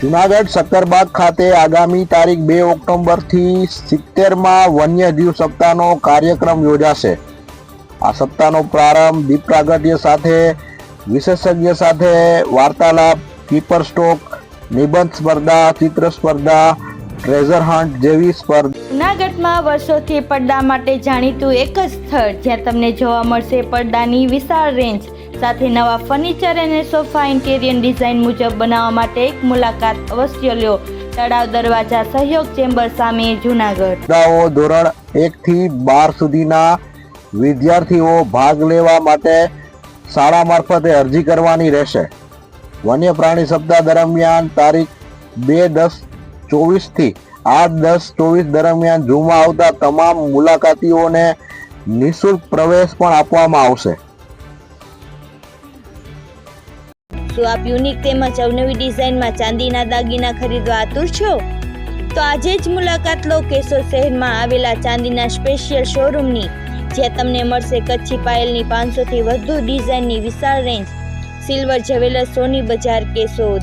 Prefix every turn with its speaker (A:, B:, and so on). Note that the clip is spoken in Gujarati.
A: જુનાગઢ સક્કરબાગ ખાતે આગામી તારીખ બે ઓક્ટોબરથી સિત્તેરમાં વન્યજીવ સપ્તાહનો કાર્યક્રમ યોજાશે. આ સપ્તાહનો પ્રારંભ દીપ પ્રાગટ્ય સાથે, વિશેષજ્ઞ સાથે વાર્તાલાપ, કીપર સ્ટોક, નિબંધ સ્પર્ધા, ચિત્ર સ્પર્ધા, ટ્રેઝર હન્ટ જેવી સ્પર્ધા
B: જૂનાગઢમાં વર્ષોથી પડદા માટે જાણીતું એક જ સ્થળ જ્યાં તમને જોવા મળશે પડદાની વિશાળ રેન્જ સાથે નવા ફર્નિચર અને સોફા ઇન્ટેરિયર ડિઝાઇન મુજબ બનાવવા માટે એક મુલાકાત અવશ્ય લ્યો તળાવ દરવાજા સહયોગ ચેમ્બર સામે જુનાગઢ.
A: ધોરણ એકથી બાર સુધીના વિદ્યાર્થીઓ ભાગ લેવા માટે શાળા મારફતે અરજી કરવાની રહેશે. વન્ય પ્રાણી સપ્તાહ દરમિયાન તારીખ બે દસ ચોવીસથી આઠ દસ ચોવીસ દરમિયાન ઝૂમાં આવતા તમામ મુલાકાતીઓને નિઃશુલ્ક પ્રવેશ પણ આપવામાં આવશે.
B: શું આપ યુનિક તેમજ અવનવી ડિઝાઇનમાં ચાંદીના દાગીના ખરીદવા આતુર છો? તો આજે જ મુલાકાત લો કેશોદ શહેરમાં આવેલા ચાંદીના સ્પેશિયલ શોરૂમની જ્યાં તમને મળશે કચ્છી પાયલની પાંચસોથી વધુ ડિઝાઇનની વિશાળ રેન્જ સિલ્વર જ્વેલર્સ સોની બજાર કેશોદ.